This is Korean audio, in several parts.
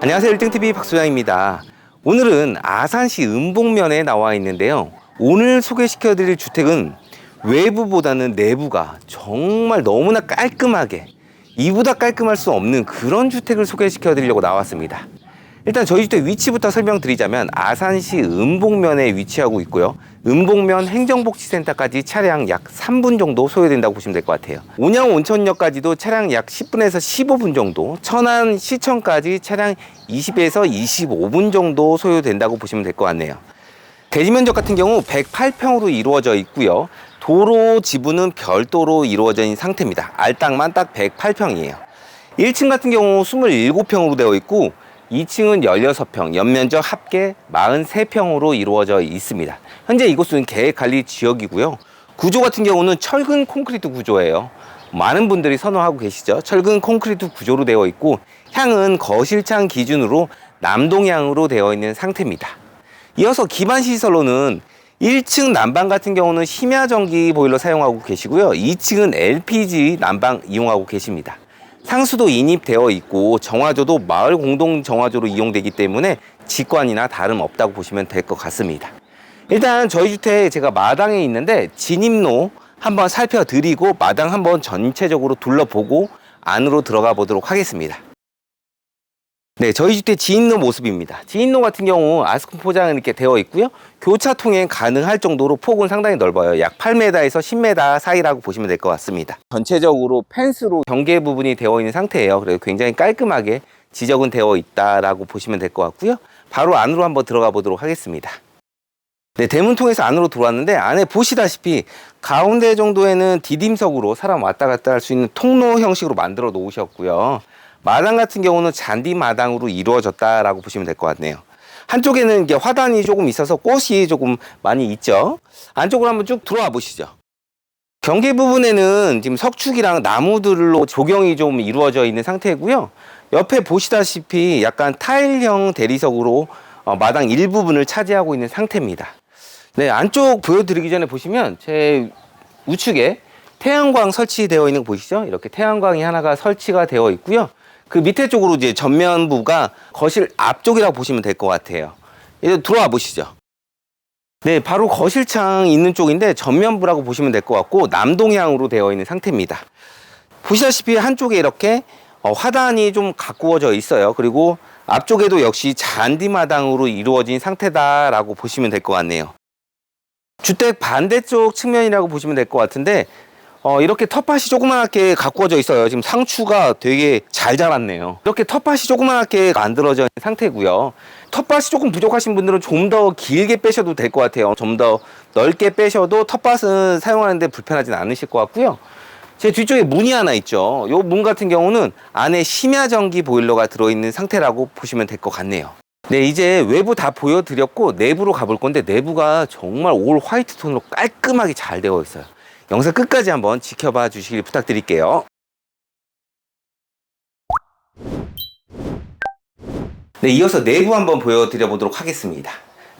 안녕하세요. 1등TV 박소장입니다. 오늘은 아산시 은봉면에 나와 있는데요. 오늘 소개시켜 드릴 주택은 외부보다는 내부가 정말 너무나 깔끔하게 이보다 깔끔할 수 없는 그런 주택을 소개시켜 드리려고 나왔습니다 일단 저희 주택 위치부터 설명드리자면 아산시 은봉면에 위치하고 있고요. 은봉면 행정복지센터까지 차량 약 3분 정도 소요된다고 보시면 될 것 같아요. 온양 온천역까지도 차량 약 10분에서 15분 정도, 천안 시청까지 차량 20에서 25분 정도 소요된다고 보시면 될 것 같네요. 대지 면적 같은 경우 108평으로 이루어져 있고요. 도로 지분은 별도로 이루어져 있는 상태입니다. 알땅만 딱 108평이에요. 1층 같은 경우 27평으로 되어 있고 2층은 16평, 연면적 합계 43평으로 이루어져 있습니다. 현재 이곳은 계획관리 지역이고요. 구조 같은 경우는 철근 콘크리트 구조예요. 많은 분들이 선호하고 계시죠. 철근 콘크리트 구조로 되어 있고 향은 거실창 기준으로 남동향으로 되어 있는 상태입니다. 이어서 기반 시설로는 1층 난방 같은 경우는 심야 전기 보일러 사용하고 계시고요. 2층은 LPG 난방 이용하고 계십니다. 상수도 인입되어 있고 정화조도 마을 공동 정화조로 이용되기 때문에 직관이나 다름 없다고 보시면 될 것 같습니다. 일단 저희 주택 제가 마당에 있는데 진입로 한번 살펴드리고 마당 한번 전체적으로 둘러보고 안으로 들어가 보도록 하겠습니다. 네, 저희 주택 지인로 모습입니다. 지인로 같은 경우 아스콘 포장은 이렇게 되어 있고요. 교차 통행 가능할 정도로 폭은 상당히 넓어요. 약 8m에서 10m 사이라고 보시면 될 것 같습니다. 전체적으로 펜스로 경계 부분이 되어 있는 상태예요. 그래서 굉장히 깔끔하게 지적은 되어 있다라고 보시면 될 것 같고요. 바로 안으로 한번 들어가 보도록 하겠습니다. 네, 대문 통해서 안으로 들어왔는데 안에 보시다시피 가운데 정도에는 디딤석으로 사람 왔다 갔다 할 수 있는 통로 형식으로 만들어 놓으셨고요. 마당 같은 경우는 잔디 마당으로 이루어졌다라고 보시면 될 것 같네요. 한쪽에는 이게 화단이 조금 있어서 꽃이 조금 많이 있죠. 안쪽으로 한번 쭉 들어와 보시죠. 경계 부분에는 지금 석축이랑 나무들로 조경이 좀 이루어져 있는 상태고요. 옆에 보시다시피 약간 타일형 대리석으로 어, 마당 일부분을 차지하고 있는 상태입니다. 네, 안쪽 보여드리기 전에 보시면 제 우측에 태양광 설치되어 있는 거 보이시죠? 이렇게 태양광이 하나가 설치가 되어 있고요. 그 밑에 쪽으로 이제 전면부가 거실 앞쪽이라고 보시면 될 것 같아요. 이제 들어와 보시죠. 네, 바로 거실창 있는 쪽인데 전면부라고 보시면 될 것 같고 남동향으로 되어 있는 상태입니다. 보시다시피 한쪽에 이렇게 어, 화단이 좀 가꾸어져 있어요. 그리고 앞쪽에도 역시 잔디마당으로 이루어진 상태다라고 보시면 될 것 같네요. 주택 반대쪽 측면이라고 보시면 될 것 같은데 어, 이렇게 텃밭이 조그맣게 가꾸어져 있어요. 지금 상추가 되게 잘 자랐네요. 이렇게 텃밭이 조그맣게 만들어져 있는 상태고요. 텃밭이 조금 부족하신 분들은 좀 더 길게 빼셔도 될 것 같아요. 좀 더 넓게 빼셔도 텃밭은 사용하는데 불편하진 않으실 것 같고요. 제 뒤쪽에 문이 하나 있죠. 이 문 같은 경우는 안에 심야 전기 보일러가 들어있는 상태라고 보시면 될 것 같네요. 네, 이제 외부 다 보여드렸고 내부로 가볼 건데 내부가 정말 올 화이트 톤으로 깔끔하게 잘 되어 있어요. 영상 끝까지 한번 지켜봐 주시길 부탁드릴게요. 네, 이어서 내부 한번 보여드려 보도록 하겠습니다.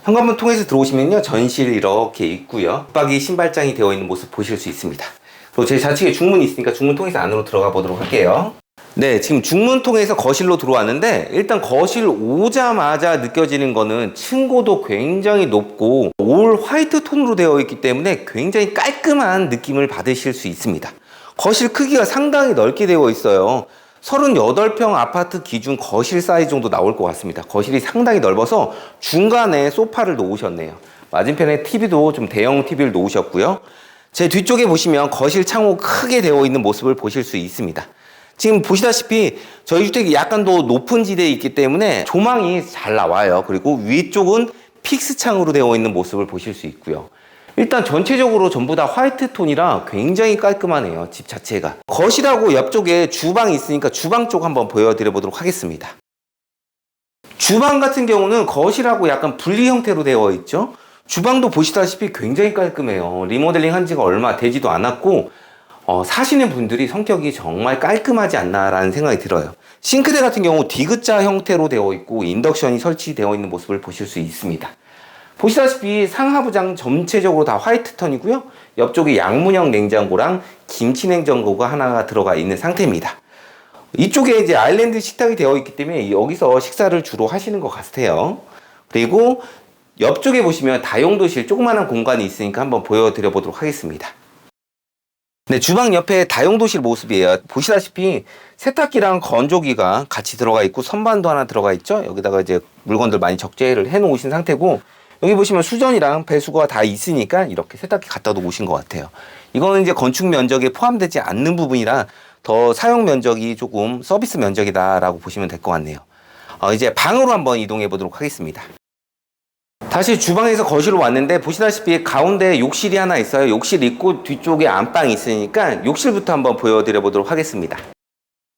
현관문 통해서 들어오시면요, 전실 이렇게 있고요. 붙박이 신발장이 되어 있는 모습 보실 수 있습니다. 그리고 제 좌측에 중문이 있으니까 중문 통해서 안으로 들어가 보도록 할게요. 네, 지금 중문 통해서 거실로 들어왔는데 일단 거실 오자마자 느껴지는 거는 층고도 굉장히 높고 올 화이트 톤으로 되어 있기 때문에 굉장히 깔끔한 느낌을 받으실 수 있습니다. 거실 크기가 상당히 넓게 되어 있어요. 38평 아파트 기준 거실 사이즈 정도 나올 것 같습니다. 거실이 상당히 넓어서 중간에 소파를 놓으셨네요. 맞은편에 TV도 좀 대형 TV를 놓으셨고요. 제 뒤쪽에 보시면 거실 창호 크게 되어 있는 모습을 보실 수 있습니다. 지금 보시다시피 저희 주택이 약간 더 높은 지대에 있기 때문에 조망이 잘 나와요. 그리고 위쪽은 픽스 창으로 되어 있는 모습을 보실 수 있고요. 일단 전체적으로 전부 다 화이트 톤이라 굉장히 깔끔하네요. 집 자체가. 거실하고 옆쪽에 주방이 있으니까 주방 쪽 한번 보여드려 보도록 하겠습니다. 주방 같은 경우는 거실하고 약간 분리 형태로 되어 있죠. 주방도 보시다시피 굉장히 깔끔해요. 리모델링 한 지가 얼마 되지도 않았고 어, 사시는 분들이 성격이 정말 깔끔하지 않나라는 생각이 들어요. 싱크대 같은 경우 디귿자 형태로 되어 있고 인덕션이 설치되어 있는 모습을 보실 수 있습니다. 보시다시피 상하부장 전체적으로 다 화이트 턴이고요. 옆쪽에 양문형 냉장고랑 김치 냉장고가 하나가 들어가 있는 상태입니다. 이쪽에 이제 아일랜드 식탁이 되어 있기 때문에 여기서 식사를 주로 하시는 것 같아요. 그리고 옆쪽에 보시면 다용도실 조그마한 공간이 있으니까 한번 보여드려 보도록 하겠습니다. 네, 주방 옆에 다용도실 모습이에요. 보시다시피 세탁기랑 건조기가 같이 들어가 있고 선반도 하나 들어가 있죠. 여기다가 이제 물건들 많이 적재를 해 놓으신 상태고 여기 보시면 수전이랑 배수구가 다 있으니까 이렇게 세탁기 갖다 놓으신 것 같아요. 이거는 이제 건축 면적에 포함되지 않는 부분이라 더 사용 면적이 조금 서비스 면적이다라고 보시면 될 것 같네요. 어, 이제 방으로 한번 이동해 보도록 하겠습니다. 다시 주방에서 거실로 왔는데 보시다시피 가운데 욕실이 하나 있어요. 욕실 있고 뒤쪽에 안방이 있으니까 욕실부터 한번 보여드려 보도록 하겠습니다.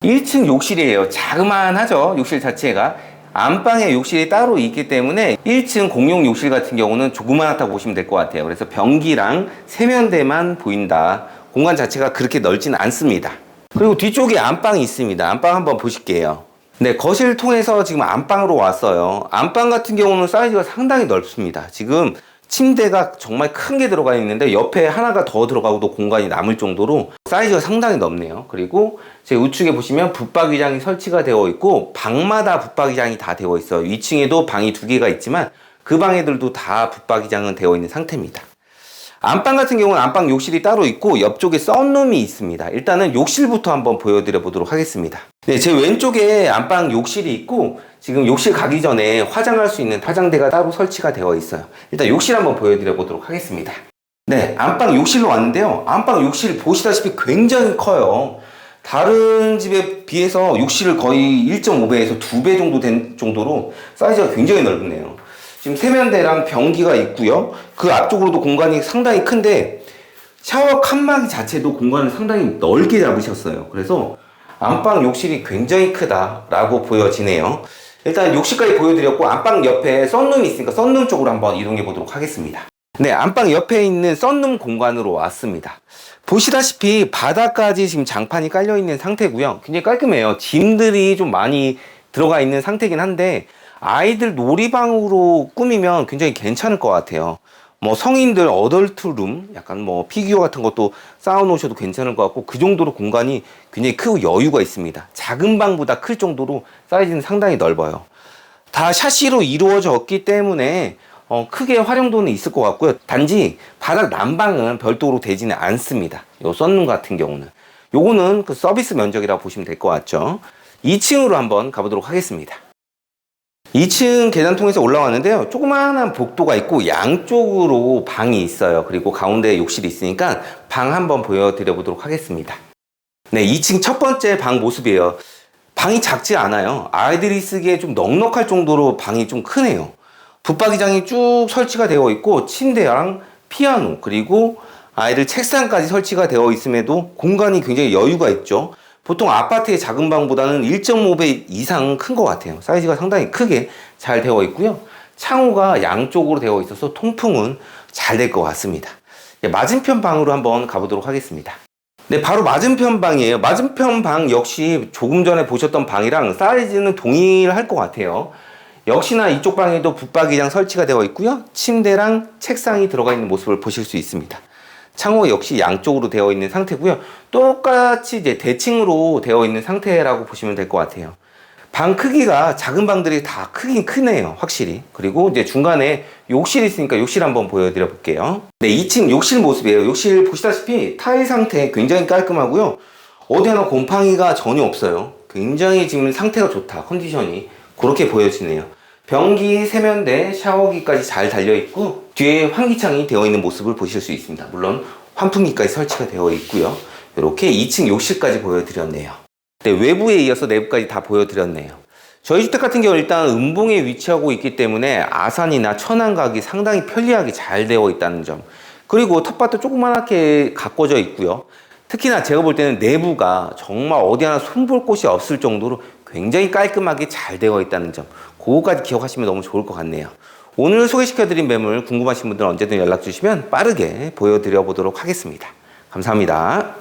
1층 욕실이에요. 자그만하죠. 욕실 자체가. 안방에 욕실이 따로 있기 때문에 1층 공용 욕실 같은 경우는 조그만하다고 보시면 될 것 같아요. 그래서 변기랑 세면대만 보인다. 공간 자체가 그렇게 넓지는 않습니다. 그리고 뒤쪽에 안방이 있습니다. 안방 한번 보실게요. 네, 거실 통해서 지금 안방으로 왔어요. 안방 같은 경우는 사이즈가 상당히 넓습니다. 지금 침대가 정말 큰 게 들어가 있는데 옆에 하나가 더 들어가고도 공간이 남을 정도로 사이즈가 상당히 넓네요. 그리고 제 우측에 보시면 붙박이장이 설치가 되어 있고 방마다 붙박이장이 다 되어 있어요. 2층에도 방이 두 개가 있지만 그 방에들도 다 붙박이장은 되어 있는 상태입니다. 안방 같은 경우는 안방 욕실이 따로 있고 옆쪽에 썬룸이 있습니다. 일단은 욕실부터 한번 보여드려 보도록 하겠습니다. 네, 제 왼쪽에 안방 욕실이 있고 지금 욕실 가기 전에 화장할 수 있는 화장대가 따로 설치가 되어 있어요. 일단 욕실 한번 보여드려 보도록 하겠습니다. 네, 안방 욕실로 왔는데요. 안방 욕실 보시다시피 굉장히 커요. 다른 집에 비해서 욕실을 거의 1.5배에서 2배 정도 된 정도로 사이즈가 굉장히 넓네요. 지금 세면대랑 변기가 있고요. 그 앞쪽으로도 공간이 상당히 큰데 샤워 칸막 자체도 공간을 상당히 넓게 잡으셨어요. 그래서 안방 욕실이 굉장히 크다라고 보여지네요. 일단 욕실까지 보여드렸고 안방 옆에 썬룸이 있으니까 썬룸 쪽으로 한번 이동해 보도록 하겠습니다. 네, 안방 옆에 있는 썬룸 공간으로 왔습니다. 보시다시피 바닥까지 지금 장판이 깔려 있는 상태고요. 굉장히 깔끔해요. 짐들이 좀 많이 들어가 있는 상태긴 한데 아이들 놀이방으로 꾸미면 굉장히 괜찮을 것 같아요. 뭐 성인들 어덜트룸 약간 뭐 피규어 같은 것도 쌓아 놓으셔도 괜찮을 것 같고 그 정도로 공간이 굉장히 크고 여유가 있습니다. 작은 방보다 클 정도로 사이즈는 상당히 넓어요. 다 샤시로 이루어졌기 때문에 어, 크게 활용도는 있을 것 같고요. 단지 바닥 난방은 별도로 되지는 않습니다. 요 썬룸 같은 경우는. 요거는 그 서비스 면적이라고 보시면 될 것 같죠. 2층으로 한번 가보도록 하겠습니다. 2층 계단 통해서 올라왔는데요. 조그마한 복도가 있고 양쪽으로 방이 있어요. 그리고 가운데 욕실이 있으니까 방 한번 보여드려 보도록 하겠습니다. 네, 2층 첫 번째 방 모습이에요. 방이 작지 않아요. 아이들이 쓰기에 좀 넉넉할 정도로 방이 좀 크네요. 붙박이장이 쭉 설치가 되어 있고 침대랑 피아노 그리고 아이들 책상까지 설치가 되어 있음에도 공간이 굉장히 여유가 있죠. 보통 아파트의 작은 방보다는 1.5배 이상 큰 것 같아요. 사이즈가 상당히 크게 잘 되어 있고요. 창호가 양쪽으로 되어 있어서 통풍은 잘 될 것 같습니다. 예, 맞은편 방으로 한번 가보도록 하겠습니다. 네, 바로 맞은편 방이에요. 맞은편 방 역시 조금 전에 보셨던 방이랑 사이즈는 동일할 것 같아요. 역시나 이쪽 방에도 붙박이장 설치가 되어 있고요. 침대랑 책상이 들어가 있는 모습을 보실 수 있습니다. 창호 역시 양쪽으로 되어 있는 상태고요. 똑같이 이제 대칭으로 되어 있는 상태라고 보시면 될 것 같아요. 방 크기가 작은 방들이 다 크긴 크네요. 확실히. 그리고 이제 중간에 욕실이 있으니까 욕실 한번 보여드려 볼게요. 네, 2층 욕실 모습이에요. 욕실 보시다시피 타일 상태 굉장히 깔끔하고요. 어디 하나 곰팡이가 전혀 없어요. 굉장히 지금 상태가 좋다. 컨디션이. 그렇게 보여지네요. 변기, 세면대, 샤워기까지 잘 달려있고 뒤에 환기창이 되어 있는 모습을 보실 수 있습니다. 물론 환풍기까지 설치가 되어 있고요. 이렇게 2층 욕실까지 보여드렸네요. 네, 외부에 이어서 내부까지 다 보여드렸네요. 저희 주택 같은 경우 일단 음봉에 위치하고 있기 때문에 아산이나 천안 가기 상당히 편리하게 잘 되어 있다는 점. 그리고 텃밭도 조그맣게 가꿔져 있고요. 특히나 제가 볼 때는 내부가 정말 어디 하나 손볼 곳이 없을 정도로 굉장히 깔끔하게 잘 되어 있다는 점. 그거까지 기억하시면 너무 좋을 것 같네요. 오늘 소개시켜드린 매물 궁금하신 분들은 언제든 연락 주시면 빠르게 보여드려 보도록 하겠습니다. 감사합니다.